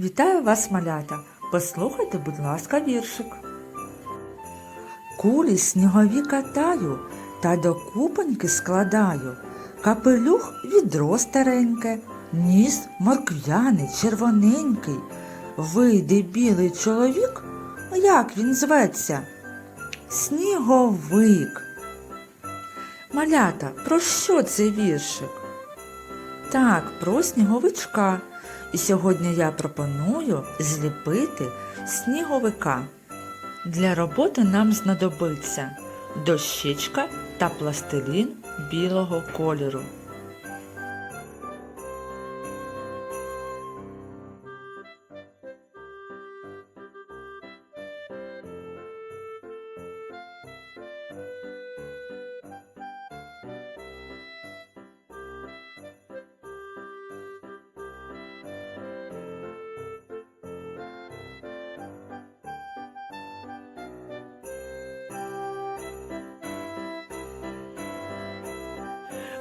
Вітаю вас, малята! Послухайте, будь ласка, віршик. Кулі снігові катаю та до купоньки складаю. Капелюх відро стареньке, ніс морквяний, червоненький. Вийде білий чоловік, як він зветься? Сніговик. Малята, про що цей віршик? Так, про сніговичка. І сьогодні я пропоную зліпити сніговика. Для роботи нам знадобиться дощечка та пластилін білого кольору.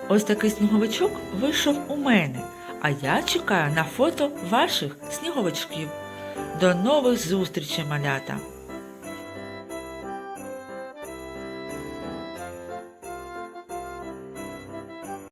Ось такий сніговичок вийшов у мене, а я чекаю на фото ваших сніговичків. До нових зустрічей, малята!